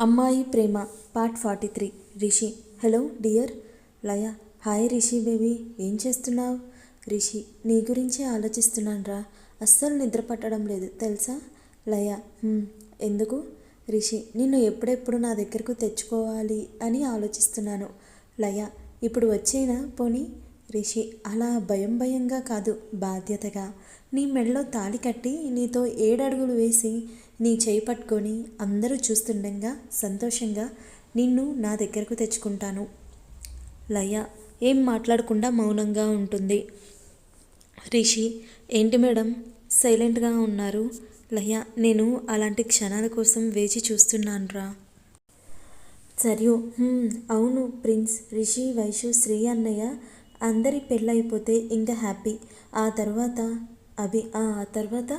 అమ్మాయి ప్రేమ part forty three Rishi hello dear Laya. Hi Rishi baby ఏం చేస్తున్నావు? రిషి నీ గురించే ఆలోచిస్తున్నాను రా. అస్సలు నిద్ర పట్టడం లేదు తెలుసా? లయ ఎందుకు? రిషి నిన్ను ఎప్పుడెప్పుడు నా దగ్గరకు తెచ్చుకోవాలి అని ఆలోచిస్తున్నాను. లయ ఇప్పుడు వచ్చేనా? పోనీ. రిషి అలా భయం భయంగా కాదు బాధ్యతగా. నీ మెడలో తాళి కట్టి నీతో ఏడడుగులు వేసి నీ చేయి పట్టుకొని అందరూ చూస్తుండగా సంతోషంగా నిన్ను నా దగ్గరకు తెచ్చుకుంటాను. లయ ఏం మాట్లాడకుండా మౌనంగా ఉంటుంది. రిషి ఏంటి మేడం? సైలెంట్గా ఉన్నారు. లయ నేను అలాంటి క్షణాల కోసం వేచి చూస్తున్నాను రా సరియు అవును ప్రిన్స్ రిషి వైషు శ్రీ అన్నయ్య అందరి పెళ్ళైపోతే ఇంకా హ్యాపీ. ఆ తర్వాత అభి ఆ ఆ తర్వాత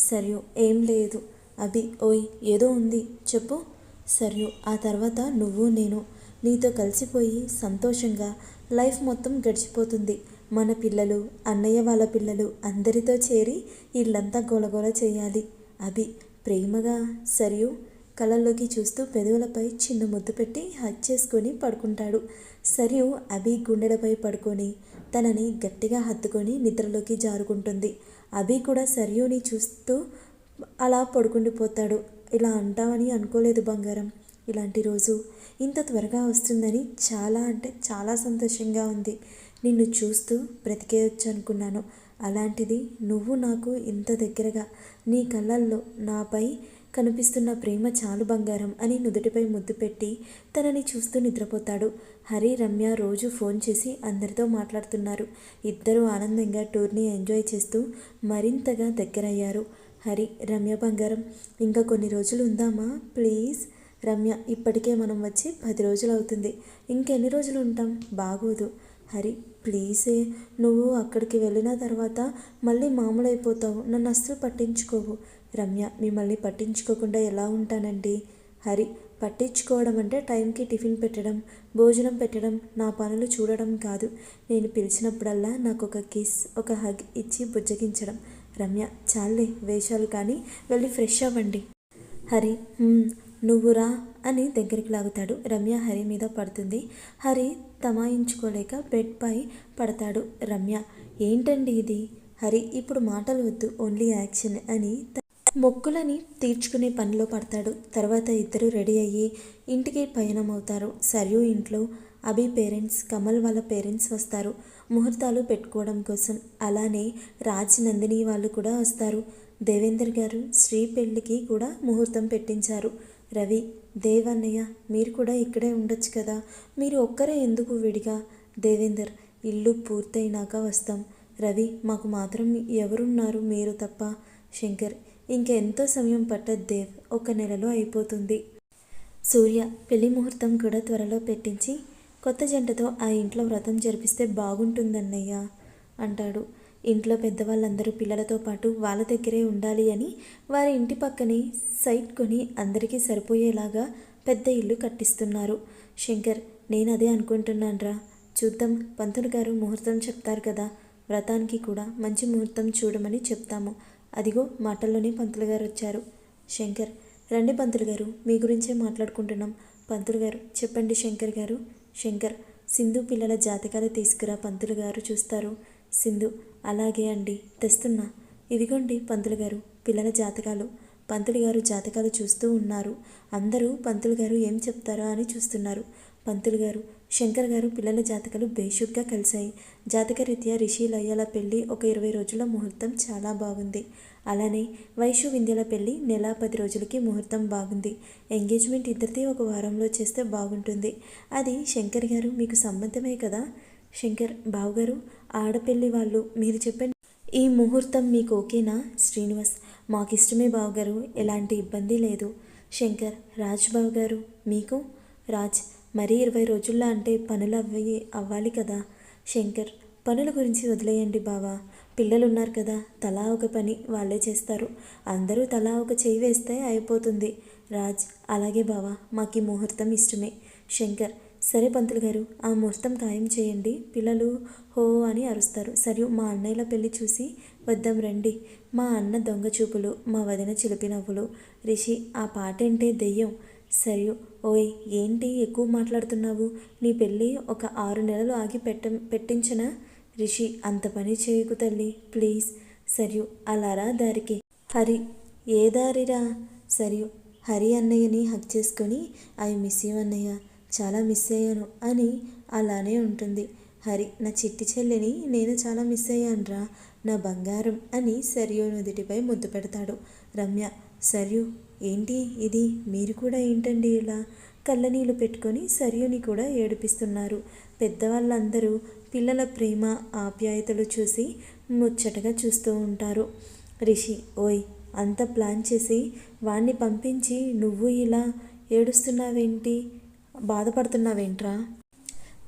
సరియు ఏం లేదు. అభి ఓయ్ ఏదో ఉంది. చెప్పు. సరియు ఆ తర్వాత నువ్వు నేను. నీతో కలిసిపోయి సంతోషంగా లైఫ్ మొత్తం గడిచిపోతుంది. మన పిల్లలు అన్నయ్య వాళ్ళ పిల్లలు అందరితో చేరి ఇల్లంతా గోలగోల చేయాలి. అభి ప్రేమగా సరియు కళ్ళల్లోకి చూస్తూ పెదవులపై చిన్న ముద్దు పెట్టి హగ్ చేసుకొని పడుకుంటాడు. సరియు అభి గుండెలపై పడుకొని తనని గట్టిగా హత్తుకొని నిద్రలోకి జారుకుంటుంది. అభి కూడా సరియుని చూస్తూ అలా పడుకుండిపోతాడు. ఇలా అంటామని అనుకోలేదు బంగారం. ఇలాంటి రోజు ఇంత త్వరగా వస్తుందని చాలా అంటే చాలా సంతోషంగా ఉంది. నిన్ను చూస్తూ బ్రతికేయచ్చు అనుకున్నాను అలాంటిది నువ్వు నాకు ఇంత దగ్గరగా నీ కళ్ళల్లో నాపై కనిపిస్తున్న ప్రేమ చాలు బంగారం అని నుదుటిపై ముద్దు పెట్టి తనని చూస్తూ నిద్రపోతాడు. హరి రమ్య రోజు ఫోన్ చేసి అందరితో మాట్లాడుతున్నారు. ఇద్దరూ ఆనందంగా టూర్ని ఎంజాయ్ చేస్తూ మరింతగా దగ్గరయ్యారు. హరి రమ్య బంగారం. ఇంకా కొన్ని రోజులు ఉందామా? ప్లీజ్. రమ్య ఇప్పటికే మనం వచ్చి పది రోజులు అవుతుంది. ఇంకెన్ని రోజులు ఉంటాం? బాగోదు. హరి ప్లీజే. నువ్వు అక్కడికి వెళ్ళిన తర్వాత మళ్ళీ మామూలు అయిపోతావు నన్ను అస్సలు పట్టించుకోవు. రమ్య మిమ్మల్ని పట్టించుకోకుండా ఎలా ఉంటానండి? హరి పట్టించుకోవడం అంటే టైంకి టిఫిన్ పెట్టడం భోజనం పెట్టడం నా పనులు చూడడం కాదు. నేను పిలిచినప్పుడల్లా నాకు ఒక కిస్ ఒక హగ్ ఇచ్చి బుజ్జగించడం. రమ్య చాలే వేషాలు కానీ వెళ్ళి ఫ్రెష్ అవ్వండి. హరి నువ్వురా అని దగ్గరికి లాగుతాడు. రమ్య హరి మీద పడుతుంది. హరి తమాయించుకోలేక బెడ్పై పడతాడు రమ్య. ఏంటండి ఇది? హరి ఇప్పుడు మాటలు వద్దు ఓన్లీ యాక్షన్ అని మొక్కులని తీర్చుకునే పనిలో పడతాడు. తర్వాత ఇద్దరు రెడీ అయ్యి ఇంటికి పయనమవుతారు. సరియు ఇంట్లో అభి పేరెంట్స్ కమల్ వాళ్ళ పేరెంట్స్ వస్తారు. ముహూర్తాలు పెట్టుకోవడం కోసం. అలానే రాజ్ నందిని వాళ్ళు కూడా వస్తారు. దేవేందర్ గారు శ్రీ పెళ్ళికి కూడా ముహూర్తం పెట్టించారు. రవి దేవన్నయ్య మీరు కూడా ఇక్కడే ఉండొచ్చు కదా. మీరు ఒక్కరే ఎందుకు విడిగా? దేవేందర్ ఇల్లు పూర్తయినాక వస్తాం. రవి మాకు మాత్రం ఎవరున్నారు మీరు తప్ప? శంకర్ ఇంకెంతో సమయం పట్టదు దేవ్ ఒక నెలలో అయిపోతుంది. సూర్య పెళ్ళి ముహూర్తం కూడా త్వరలో పెట్టించి కొత్త జంటతో ఆ ఇంట్లో వ్రతం జరిపిస్తే బాగుంటుందన్నయ్య అంటాడు. ఇంట్లో పెద్దవాళ్ళందరూ పిల్లలతో పాటు వాళ్ళ దగ్గరే ఉండాలి అని వారి ఇంటి పక్కనే సైట్ కొని అందరికీ సరిపోయేలాగా పెద్ద ఇల్లు కట్టిస్తున్నారు. శంకర్ నేను అదే అనుకుంటున్నానురా. చూద్దాం పంతులు గారు ముహూర్తం చెప్తారు కదా. వ్రతానికి కూడా మంచి ముహూర్తం చూడమని చెప్తాము. అదిగో మాటల్లోనే పంతులు గారు వచ్చారు. శంకర్ రండి పంతులు గారు మీ గురించే మాట్లాడుకుంటున్నాం. పంతులు గారు చెప్పండి శంకర్ గారు. శంకర్ సింధు పిల్లల జాతకాలు తీసుకురా పంతులు గారు చూస్తారు. సింధు అలాగే అండి తెస్తున్నా. ఇదిగోండి పంతులు గారు పిల్లల జాతకాలు. పంతులు గారు జాతకాలు చూస్తూ ఉన్నారు. అందరూ పంతులు గారు ఏం చెప్తారా అని చూస్తున్నారు. పంతులు గారు శంకర్ గారు పిల్లల జాతకాలు బేషుగ్గా కలిశాయి. జాతకరీత్యా రిషి లయ్యల పెళ్ళి ఒక ఇరవై రోజుల ముహూర్తం చాలా బాగుంది. అలానే వైషు వింధ్యల పెళ్ళి నెల పది రోజులకి ముహూర్తం బాగుంది. ఎంగేజ్మెంట్ ఇద్దరిది ఒక వారంలో చేస్తే బాగుంటుంది. అది శంకర్ గారు మీకు సంబంధమే కదా? శంకర్ బావుగారు ఆడపల్లి వాళ్ళు మీరు చెప్పండి. ఈ ముహూర్తం మీకు ఓకేనా? శ్రీనివాస్ మాకు ఇష్టమే బావగారు ఎలాంటి ఇబ్బంది లేదు. శంకర్ రాజ్ బావుగారు మీకు? రాజ్ మరీ ఇరవై రోజుల్లో అంటే పనులు అవ్వి అవ్వాలి కదా. శంకర్ పనుల గురించి వదిలేయండి బావా. పిల్లలు ఉన్నారు కదా తలా ఒక పని వాళ్ళే చేస్తారు. అందరూ తలా ఒక చేయి వేస్తే అయిపోతుంది. రాజ్ అలాగే బావా మాకు ఈ ముహూర్తం ఇష్టమే. శంకర్ సరే పంతులు గారు ఆ ముహూర్తం ఖాయం చేయండి. పిల్లలు హో అని అరుస్తారు. సరే మా అన్నయ్యల పెళ్ళి చూసి వద్దాం రండి. మా అన్న దొంగ చూపులు మా వదిన చిలిపి నవ్వులు. రిషి ఆ పాట ఏంటే దెయ్యం. సరే ఓయ్ ఏంటి ఎక్కువ మాట్లాడుతున్నావు? నీ పెళ్ళి ఒక ఆరు నెలలు ఆగి పెట్ట పెట్టించనా? రిషి అంత పని చేయకు తల్లి ప్లీజ్. సరియు అలారా దారికి. హరి ఏ దారిరా? సరియు హరి అన్నయ్యని హక్ చేసుకొని ఐ మిస్ యూ అన్నయ్య చాలా మిస్ అయ్యాను అని అలానే ఉంటుంది. హరి నా చిట్టి చెల్లిని నేను చాలా మిస్ అయ్యానురా నా బంగారం అని సరియు నుదిటిపై ముద్దు పెడతాడు. రమ్య సరియు ఏంటి ఇది? మీరు కూడా ఏంటండి ఇలా? కళ్ళనీళ్ళు పెట్టుకొని సరియుని కూడా ఏడిపిస్తున్నారు. పెద్దవాళ్ళందరూ పిల్లల ప్రేమ ఆప్యాయతలు చూసి ముచ్చటగా చూస్తూ ఉంటారు. రిషి ఓయ్ అంత ప్లాన్ చేసి వాణ్ణి పంపించి నువ్వు ఇలా ఏడుస్తున్నావేంటి? బాధపడుతున్నావేంట్రా?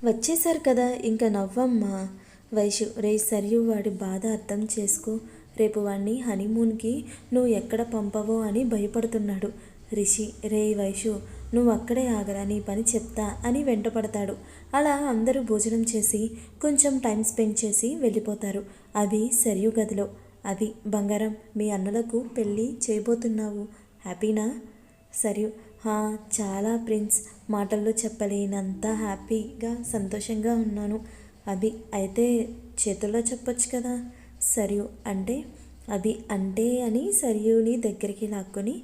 వచ్చేసారు కదా ఇంకా నవ్వమ్మా. వైషు రే సరియు వాడి బాధ అర్థం చేసుకో. రేపు వాణ్ణి హనీమూన్కి నువ్వు ఎక్కడ పంపవో అని భయపడుతున్నాడు. రిషి రే వైషు నువ్వు అక్కడే ఆగరా నీ పని చెప్తా అని వెంటపడతాడు. అలా అందరూ భోజనం చేసి కొంచెం టైం స్పెండ్ చేసి వెళ్ళిపోతారు. అవి సరియు గదిలో. అవి బంగారం మీ అన్నలకు పెళ్ళి చేయబోతున్నావు. హ్యాపీనా? సరియు. హా చాలా ప్రిన్స్ మాటల్లో చెప్పలేనంత హ్యాపీగా సంతోషంగా ఉన్నాను. అవి అయితే చేతుల్లో చెప్పొచ్చు కదా? సరియు అంటే అభి అంటే అని సరియుని దగ్గరికి లాక్కొని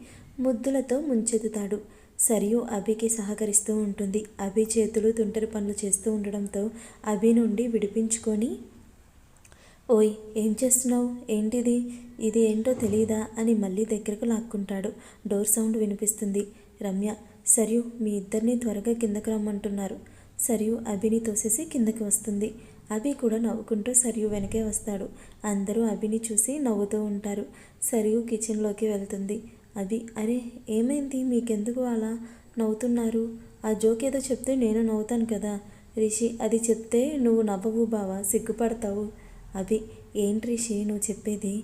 ముద్దులతో ముంచెత్తుతాడు. సరియు అభికి సహకరిస్తూ ఉంటుంది. అభి చేతులు తుంటరి పనులు చేస్తూ ఉండడంతో అభి నుండి విడిపించుకొని ఓయ్ ఏం చేస్తున్నావు? ఏంటిది? ఇది ఏంటో తెలియదా అని మళ్ళీ దగ్గరకు లాక్కుంటాడు. డోర్ సౌండ్ వినిపిస్తుంది. రమ్య సరియు మీ ఇద్దరిని త్వరగా కిందకు రమ్మంటున్నారు. సరియు అభిని తోసేసి కిందకి వస్తుంది. అభి కూడా నవ్వుకుంటూ సరియు వెనకే వస్తాడు. అందరూ అభిని చూసి నవ్వుతూ ఉంటారు. సరియు కిచెన్లోకి వెళ్తుంది. అభి అరే ఏమైంది? మీకెందుకు అలా నవ్వుతున్నారు? ఆ జోక్ ఏదో చెప్తే నేను నవ్వుతాను కదా? రిషి అది చెప్తే నువ్వు నవ్వవు బావా సిగ్గుపడతావు. అభి ఏంటి రిషి నువ్వు చెప్పేది?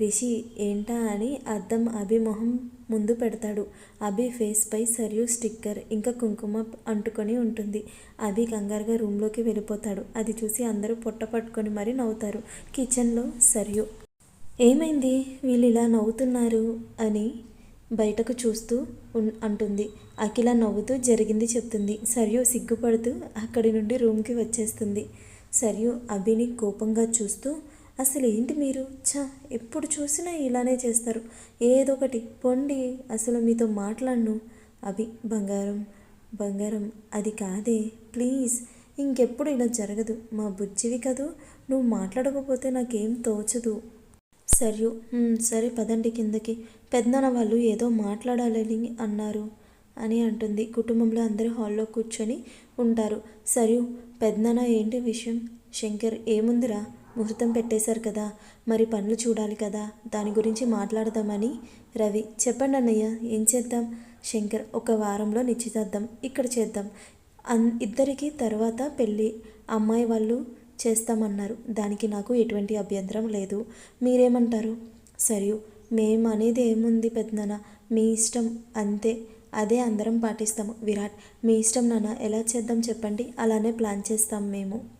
రిషి ఏంటా అని అద్దం అభి మొహం ముందు పెడతాడు. అభి ఫేస్పై సరియు స్టిక్కర్ ఇంకా కుంకుమ అంటుకొని ఉంటుంది. అభి కంగారుగా రూమ్లోకి వెళ్ళిపోతాడు. అది చూసి అందరూ పొట్ట పట్టుకొని మరీ నవ్వుతారు. కిచెన్లో సరియు ఏమైంది? వీళ్ళు ఇలా నవ్వుతున్నారు? అని బయటకు చూస్తూ అంటుంది. అఖిల నవ్వుతూ జరిగింది చెప్తుంది. సరియు సిగ్గుపడుతూ అక్కడి నుండి రూమ్కి వచ్చేస్తుంది. సరియు అభిని కోపంగా చూస్తూ అసలు ఏంటి మీరు? ఛా ఎప్పుడు చూసినా ఇలానే చేస్తారు. ఏదో ఒకటి పొండి అసలు మీతో మాట్లాడను. అభి బంగారం బంగారం అది కాదే ప్లీజ్. ఇంకెప్పుడు ఇలా జరగదు. మా బుజ్జివి కదూ? నువ్వు మాట్లాడకపోతే నాకేం తోచదు. సరియు సరే పదండి కిందకి. పెద్దన వాళ్ళు ఏదో మాట్లాడాలని అన్నారు అని అంటుంది. కుటుంబంలో అందరూ హాల్లో కూర్చొని ఉంటారు. సరియు పెద్దన ఏంటి విషయం? శంకర్ ఏముందిరా? ముహూర్తం పెట్టేశారు కదా మరి పనులు చూడాలి కదా దాని గురించి మాట్లాడదామని. రవి చెప్పండి అన్నయ్య ఏం చేద్దాం? శంకర్ ఒక వారంలో నిశ్చితార్థం ఇక్కడ చేద్దాం. అన్ ఇద్దరికి తర్వాత పెళ్ళి అమ్మాయి వాళ్ళు చేస్తామన్నారు. దానికి నాకు ఎటువంటి అభ్యంతరం లేదు. మీరేమంటారు? సరే మేము అనేది ఏముంది పెద్దనాన్న మీ ఇష్టం అంతే. అదే అందరం పాటిస్తాము. విరాట్ మీ ఇష్టం నాన్న ఎలా చేద్దాం చెప్పండి? అలానే ప్లాన్ చేస్తాం మేము.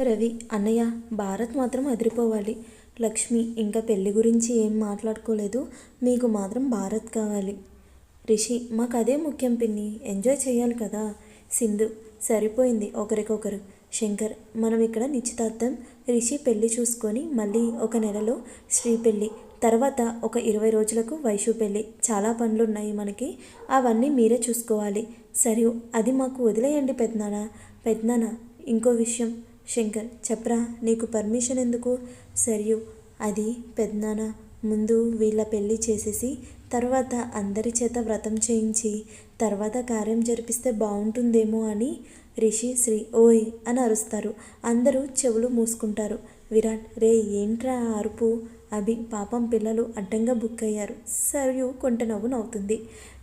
రవి అన్నయ్య భారత్ మాత్రం అదిరిపోవాలి. లక్ష్మి ఇంకా పెళ్ళి గురించి ఏం మాట్లాడుకోలేదు. మీకు మాత్రం భారత్ కావాలి. రిషి మాకు అదే ముఖ్యం పిన్ని. ఎంజాయ్ చేయాలి కదా. సింధు సరిపోయింది ఒకరికొకరు. శంకర్ మనం ఇక్కడ నిశ్చితార్థం. రిషి పెళ్ళి చూసుకొని మళ్ళీ ఒక నెలలో శ్రీ పెళ్ళి తర్వాత ఒక ఇరవై రోజులకు వైషు పెళ్ళి. చాలా పనులు ఉన్నాయి మనకి. అవన్నీ మీరే చూసుకోవాలి. సరే అది మాకు వదిలేయండి పెద్దనాన్న. పెద్దనాన్న ఇంకో విషయం. శంకర్ చెప్పరా నీకు పర్మిషన్ ఎందుకు? సరియు అది పెద్దనాన్న ముందు వీళ్ళ పెళ్ళి చేసేసి తర్వాత అందరి చేత వ్రతం చేయించి తర్వాత కార్యం జరిపిస్తే బాగుంటుందేమో అని రిషి శ్రీ ఓయ్ అని అరుస్తారు. అందరూ చెవులు మూసుకుంటారు. విరాట్ రే ఏంట్రా అరుపు? అభి పాపం పిల్లలు అడ్డంగా బుక్ అయ్యారు. సరియు కొంట నవ్వు నవ్వుతుంది.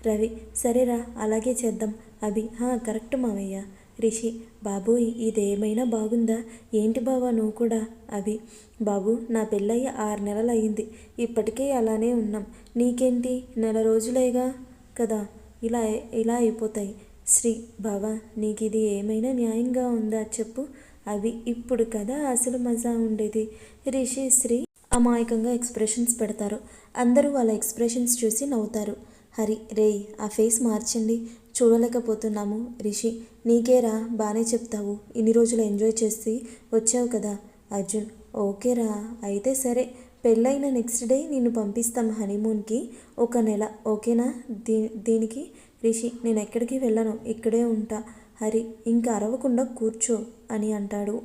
రవి సరేరా అలాగే చేద్దాం. అభి హా కరెక్ట్ మావయ్య. రిషి బాబోయ్ ఇదేమైనా బాగుందా? ఏంటి బావా నువ్వు కూడా? అభి బాబు నా పెళ్ళయ్యి ఆరు నెలలు అయింది ఇప్పటికే అలానే ఉన్నాం. నీకేంటి? నెల రోజులేగా కదా? ఇలా ఇలా అయిపోతాయి. శ్రీ బావా నీకు ఇది ఏమైనా న్యాయంగా ఉందా చెప్పు. అవి ఇప్పుడు కదా అసలు మజా ఉండేది. రిషి శ్రీ అమాయకంగా ఎక్స్ప్రెషన్స్ పెడతారు. అందరూ వాళ్ళ ఎక్స్ప్రెషన్స్ చూసి నవ్వుతారు. హరి రేయ్ ఆ ఫేస్ మార్చండి. చూడలేకపోతున్నాము. రిషి నీకేరా బాగానే చెప్తావు. ఇన్ని రోజులు ఎంజాయ్ చేసి వచ్చావు కదా. అర్జున్ ఓకేరా అయితే సరే పెళ్ళైన నెక్స్ట్ డే నిన్ను పంపిస్తాం హనీమూన్కి. ఒక నెల ఓకేనా? దీ దీనికి? రిషి నేను ఎక్కడికి వెళ్ళను? ఇక్కడే ఉంటా. హరి ఇంకా అరవకుండా కూర్చో అని అంటాడు.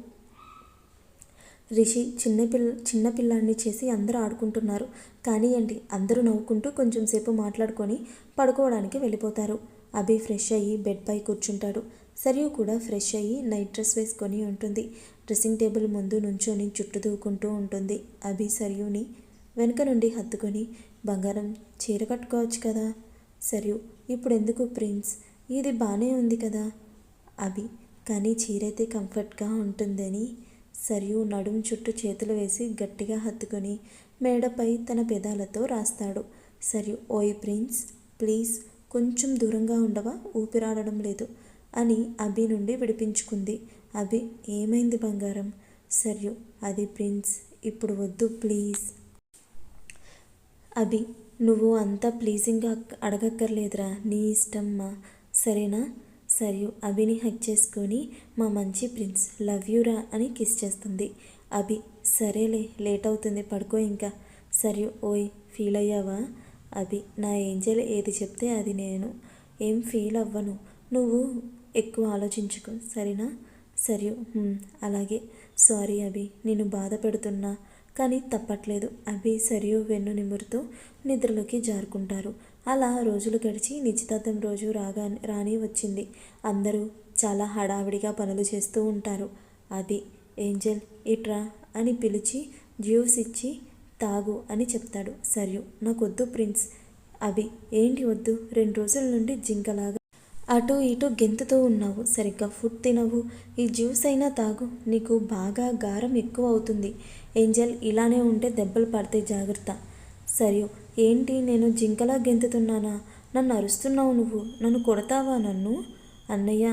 రిషి చిన్నపిల్ల చిన్నపిల్లాన్ని చేసి అందరూ ఆడుకుంటున్నారు. కానివ్వండి అందరూ నవ్వుకుంటూ కొంచెం సేపు మాట్లాడుకొని పడుకోవడానికి వెళ్ళిపోతారు. అభి ఫ్రెష్ అయ్యి బెడ్పై కూర్చుంటాడు. సరియు కూడా ఫ్రెష్ అయ్యి నైట్ డ్రెస్ వేసుకొని ఉంటుంది. డ్రెస్సింగ్ టేబుల్ ముందు నుంచొని జుట్టు దూకుంటూ ఉంటుంది. అభి సరియుని వెనుక నుండి హత్తుకొని బంగారం చీర కట్టుకోవచ్చు కదా? సరియు ఇప్పుడు ఎందుకు ప్రిన్స్? ఇది బాగానే ఉంది కదా అభి కానీ చీర అయితే కంఫర్ట్గా ఉంటుందని సరియు నడుం చుట్టూ చేతులు వేసి గట్టిగా హత్తుకొని మేడపై తన పెదాలతో రాస్తాడు. సరియు ఓయ్ ప్రిన్స్ ప్లీజ్ కొంచెం దూరంగా ఉండవా? ఊపిరాడడం లేదు. అని అభి నుండి విడిపించుకుంది. అభి ఏమైంది బంగారం? సర్యు అది ప్రిన్స్ ఇప్పుడు వద్దు ప్లీజ్. అభి నువ్వు అంతా ప్లీజింగ్గా అడగక్కర్లేదురా నీ ఇష్టమ్మా. సరేనా? సరియు అభిని హక్ చేసుకొని మా మంచి ప్రిన్స్ లవ్ యూరా అని కిస్ చేస్తుంది. అభి సరేలే లేట్ అవుతుంది పడుకో ఇంకా. సరియు ఓయ్ ఫీల్ అయ్యావా? అభి నా ఏంజల్ ఏది చెప్తే అది నేను. ఏం ఫీల్ అవ్వను. నువ్వు ఎక్కువ ఆలోచించుకో. సరేనా? సరే అలాగే. సారీ అభి నేను బాధ పెడుతున్నా. కానీ తప్పట్లేదు. అభి సరియు వెన్ను నిమురుతూ నిద్రలోకి జారుకుంటారు. అలా రోజులు గడిచి నిశ్చితార్థం రోజు రాగా రాని వచ్చింది. అందరూ చాలా హడావిడిగా పనులు చేస్తూ ఉంటారు. అది ఏంజల్ ఇట్రా అని పిలిచి జ్యూస్ ఇచ్చి తాగు అని చెప్తాడు. సరియు నాకొద్దు ప్రిన్స్. అభి ఏంటి వద్దు? రెండు రోజుల నుండి జింకలాగా అటు ఇటు గెంతుతూ ఉన్నావు. సరిగ్గా ఫుడ్ తినవు. ఈ జ్యూస్ అయినా తాగు. నీకు బాగా గారం ఎక్కువ అవుతుంది. ఏంజల్ ఇలానే ఉంటే దెబ్బలు పడితే జాగ్రత్త. సరియు ఏంటి నేను జింకలా గెంతుతున్నానా? నన్ను అరుస్తున్నావు నువ్వు. నన్ను కొడతావా నన్ను? అన్నయ్య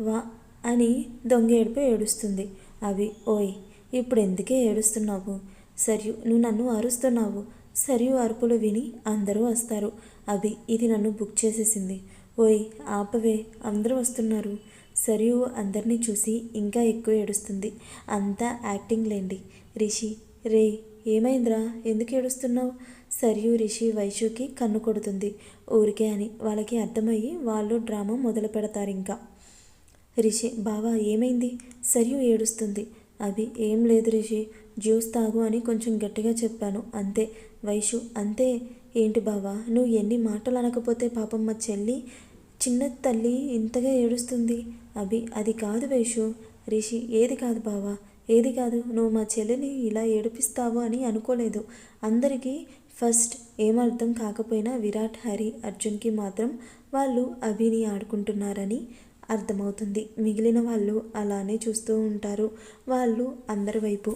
వా అని దొంగ ఏడుపు ఏడుస్తుంది. అవి ఓయ్ ఇప్పుడు ఎందుకే ఏడుస్తున్నావు? సరియు నువ్వు నన్ను అరుస్తున్నావు. సరియు అరుపులు విని అందరూ వస్తారు. అభి ఇది నన్ను బుక్ చేసేసింది. ఓయ్ ఆపవే అందరూ వస్తున్నారు. సరియు అందరినీ చూసి ఇంకా ఎక్కువ ఏడుస్తుంది. అంతా యాక్టింగ్ లేండి. రిషి రే ఏమైందిరా? ఎందుకు ఏడుస్తున్నావు? సరియు రిషి వైషుకి కన్ను కొడుతుంది. ఊరికే అని వాళ్ళకి అర్థమయ్యి వాళ్ళు డ్రామా మొదలు పెడతారు ఇంకా రిషి బావా ఏమైంది? సరియు ఏడుస్తుంది. అభి ఏం లేదు రిషి జ్యూస్ తాగు అని కొంచెం గట్టిగా చెప్పాను. అంతే. వైషు అంతే. ఏంటి బావా నువ్వు ఎన్ని మాటలు అనకపోతే పాపం మా చెల్లి చిన్న తల్లి ఇంతగా ఏడుస్తుంది. అభి అది కాదు వైషు. రిషి ఏది కాదు బావా ఏది కాదు. నువ్వు మా చెల్లిని ఇలా ఏడిపిస్తావు అని అనుకోలేదు. అందరికీ ఫస్ట్ ఏమర్థం కాకపోయినా విరాట్ హరి అర్జున్కి మాత్రం వాళ్ళు అభిని ఆడుకుంటున్నారని అర్థమవుతుంది. మిగిలిన వాళ్ళు అలానే చూస్తూ ఉంటారు. వాళ్ళు అందరి వైపు.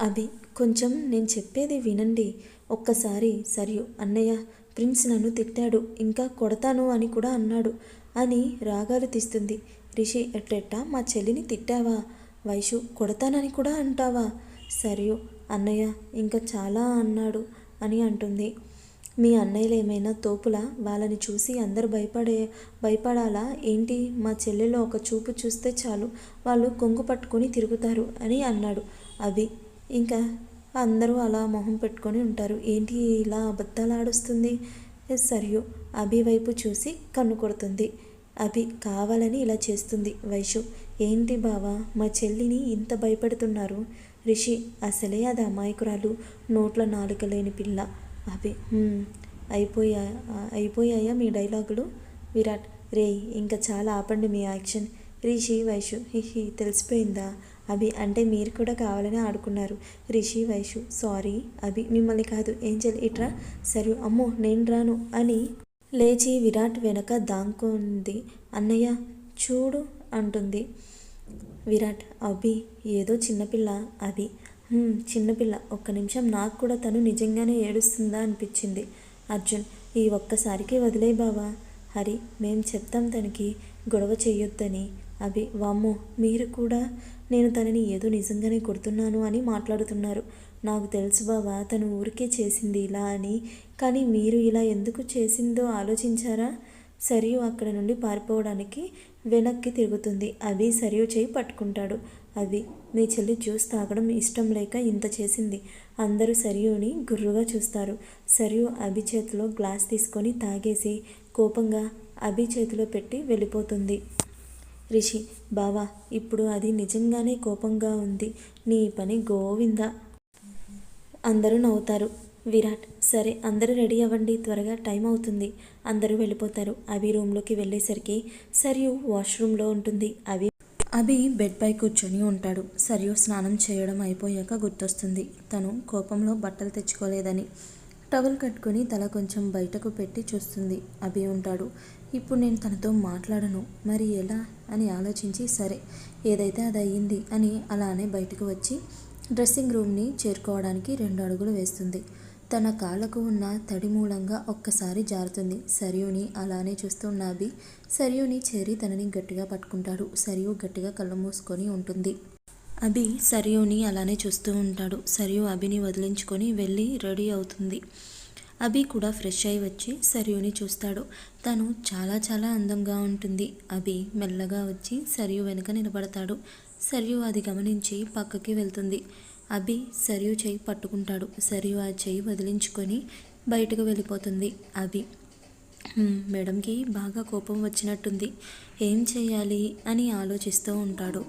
అభి కొంచెం నేను చెప్పేది వినండి. ఒక్కసారి సరియు అన్నయ్య ప్రిన్స్ నన్ను తిట్టాడు. ఇంకా కొడతాను అని కూడా అన్నాడు అని రాగాలు తీస్తుంది. రిషి ఎట్టెట్టా మా చెల్లిని తిట్టావా? వైషు కొడతానని కూడా అంటావా? సరియు అన్నయ్య ఇంకా చాలా అన్నాడు అని అంటుంది. మీ అన్నయ్యలు ఏమైనా తోపులా? వాళ్ళని చూసి అందరు భయపడే భయపడాలా? ఏంటి? మా చెల్లెలో ఒక చూపు చూస్తే చాలు. వాళ్ళు కొంగు పట్టుకొని తిరుగుతారు అని అన్నాడు అభి. ఇంకా అందరూ అలా మొహం పెట్టుకొని ఉంటారు. ఏంటి ఇలా అబద్ధాలు ఆడుస్తుంది సరియు. అభి వైపు చూసి కన్ను కొడుతుంది. అభి కావాలని ఇలా చేస్తుంది. వైషు. ఏంటి బావా? మా చెల్లిని ఇంత భయపెడుతున్నారు? రిషి. అసలే అది అమాయకురాలు. నోట్ల నాలుక లేని పిల్ల. అభి అయిపోయా అయిపోయాయా మీ డైలాగులు? విరాట్ రే ఇంకా చాలా ఆపండి మీ యాక్షన్. రిషి వైషు హిహి తెలిసిపోయిందా? అభి అంటే మీరు కూడా కావాలని ఆడుకున్నారు. రిషి వైషు సారీ అభి మిమ్మల్ని కాదు ఏంజల్ ఇట్రా? సరే అమ్మో నేను రాను అని లేచి విరాట్ వెనక దాంకుంది అన్నయ్య చూడు అంటుంది. విరాట్ అభి ఏదో చిన్నపిల్ల అది చిన్నపిల్ల ఒక్క నిమిషం. నాకు కూడా తను నిజంగానే ఏడుస్తుందా అనిపించింది. అర్జున్ ఈ ఒక్కసారికి వదిలే బావా. హరి మేం చెప్తాం తనకి గొడవ చేయొద్దని అభి వామ్మో మీరు కూడా నేను తనని ఏదో నిజంగానే కొడుతున్నాను అని మాట్లాడుతున్నారు. నాకు తెలుసు బావా తను ఊరికే చేసింది ఇలా అని. కానీ మీరు ఇలా ఎందుకు చేసిందో ఆలోచించారా? సరియు అక్కడ నుండి పారిపోవడానికి వెనక్కి తిరుగుతుంది. అవి సరియు చేయి పట్టుకుంటాడు. అవి మీ చెల్లి జ్యూస్ తాగడం ఇష్టం లేక ఇంత చేసింది. అందరూ సరియుని గుర్రుగా చూస్తారు. సరియు అభి చేతిలో గ్లాస్ తీసుకొని తాగేసి కోపంగా అభి చేతిలో పెట్టి వెళ్ళిపోతుంది. రిషి బావా ఇప్పుడు అది నిజంగానే కోపంగా ఉంది. నీ పని గోవిందా. అందరూ నవ్వుతారు. విరాట్ సరే అందరూ రెడీ అవ్వండి. త్వరగా టైం అవుతుంది. అందరూ వెళ్ళిపోతారు. అవి రూమ్లోకి వెళ్ళేసరికి సరియు వాష్రూమ్లో ఉంటుంది. అభి అభి బెడ్పై కూర్చొని ఉంటాడు. సరియు స్నానం చేయడం అయిపోయాక గుర్తొస్తుంది. తను కోపంలో బట్టలు తెచ్చుకోలేదని టవల్ కట్టుకొని తల కొంచెం బయటకు పెట్టి చూస్తుంది. అభి ఉంటాడు. ఇప్పుడు నేను తనతో మాట్లాడను. మరి ఎలా? అని ఆలోచించి సరే ఏదైతే అది అయ్యింది అని అలానే బయటకు వచ్చి డ్రెస్సింగ్ రూమ్ని చేరుకోవడానికి రెండు అడుగులు వేస్తుంది. తన కాళ్ళకు ఉన్న తడి మూలంగా ఒక్కసారి జారుతుంది. సరియుని అలానే చూస్తున్న అభి సరియుని చేరి తనని గట్టిగా పట్టుకుంటాడు. సరియు గట్టిగా కళ్ళు మూసుకొని ఉంటుంది. అభి సరియుని అలానే చూస్తూ ఉంటాడు. సరియు అభిని వదిలించుకొని వెళ్ళి రెడీ అవుతుంది. అభి కూడా ఫ్రెష్ అయి వచ్చి సరియుని చూస్తాడు. తను చాలా చాలా అందంగా ఉంటుంది. అభి మెల్లగా వచ్చి సరియు వెనుక నిలబడతాడు. సరియు అది గమనించి పక్కకి వెళ్తుంది. అభి సరియు చేయి పట్టుకుంటాడు. సరియు ఆ చేయి వదిలించుకొని బయటకు వెళ్ళిపోతుంది అభి. మేడంకి బాగా కోపం వచ్చినట్టుంది. ఏం చేయాలి? అని ఆలోచిస్తూ ఉంటాడు.